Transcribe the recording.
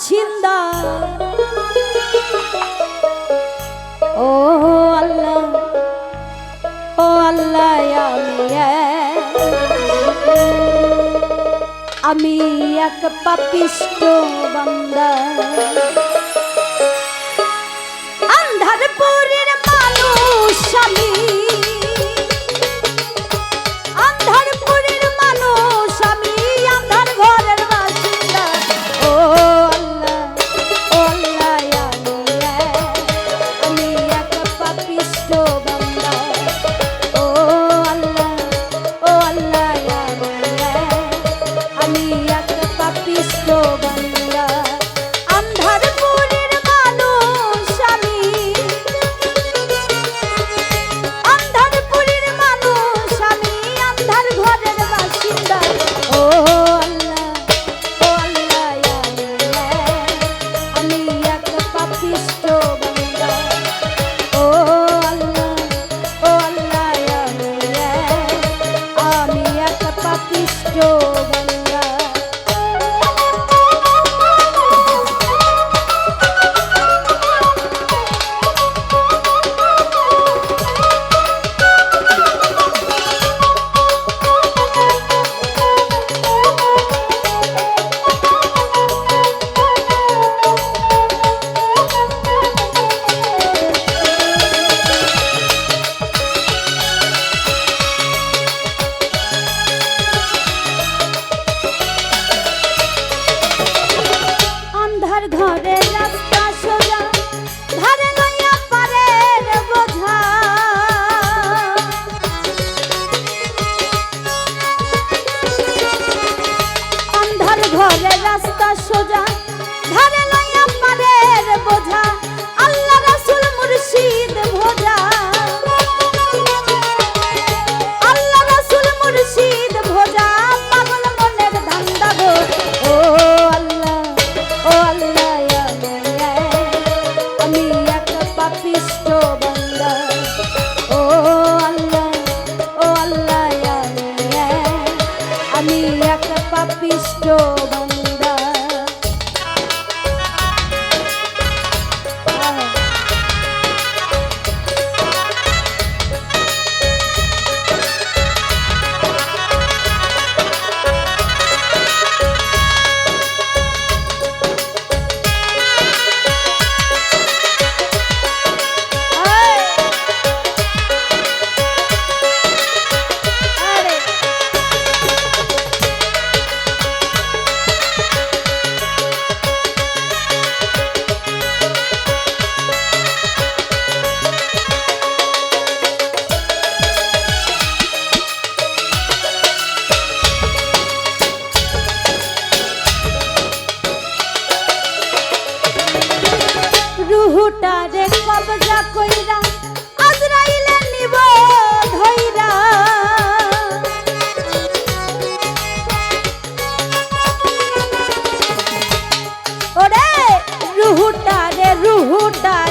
বাসিন্দা। ও আল্লাহ ও আল্লাহ আমি আমি এক পাপিষ্ট বান্দা। আন্ধারপুরের মানুষ আমি পিষ্ট দুটারে কবজা কইরা আজরাইলে নিব ধইরা। ওরে রুহুটারে রুহুটারে